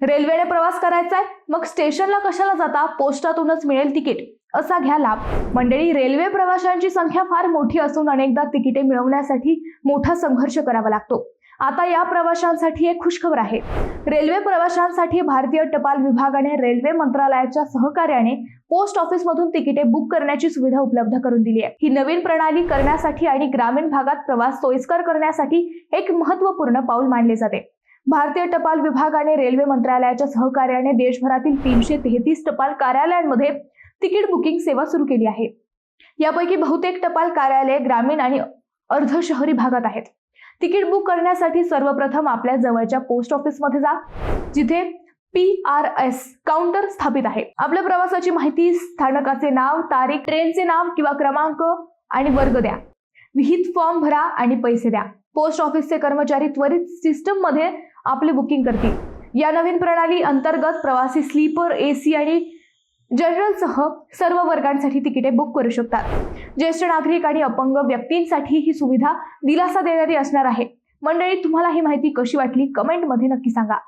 रेल्वेने प्रवास करायचा आहे मग स्टेशनला कशाला जाता? पोस्टातूनच मिळेल तिकीट. असा घ्या लाभ. मंडळी रेल्वे प्रवाशांची संख्या फार मोठी असून अनेकदा तिकिटे मिळवण्यासाठी मोठा संघर्ष करावा लागतो. आता या प्रवाशांसाठी एक खुशखबर आहे. रेल्वे प्रवाशांसाठी भारतीय टपाल विभागाने रेल्वे मंत्रालयाच्या सहकार्याने पोस्ट ऑफिसमधून तिकिटे बुक करण्याची सुविधा उपलब्ध करून दिली आहे. ही नवीन प्रणाली करण्यासाठी आणि ग्रामीण भागात प्रवास सोयीस्कर करण्यासाठी एक महत्त्वपूर्ण पाऊल मानले जाते. भारतीय टपाल विभागाने रेल्वे मंत्रालयाच्या सहकार्याने देशभरातील तीनशे तेहतीस टपाल कार्यालयांमध्ये तिकीट बुकिंग सेवा सुरू केली आहे. यापैकी बहुतेक टपाल कार्यालय ग्रामीण आणि अर्ध शहरी भागात आहेत. तिकीट बुक करण्यासाठी सर्वप्रथम आपल्या जवळच्या पोस्ट ऑफिसमध्ये जा जिथे पी आर एस काउंटर स्थापित आहे. आपल्या प्रवासाची माहिती स्थानकाचे नाव तारीख ट्रेनचे नाव किंवा क्रमांक आणि वर्ग द्या. विहित फॉर्म भरा आणि पैसे द्या. पोस्ट ऑफिसचे कर्मचारी त्वरित सिस्टममध्ये आपले बुकिंग करतील. या नवीन प्रणाली अंतर्गत प्रवासी स्लीपर एसी आणि जनरलसह सर्व वर्गांसाठी तिकिटे बुक करू शकतात. ज्येष्ठ नागरिक आणि अपंग व्यक्तींसाठी ही सुविधा दिलासा देणारी असणार आहे. मंडळी तुम्हाला ही माहिती कशी वाटली? कमेंटमध्ये नक्की सांगा.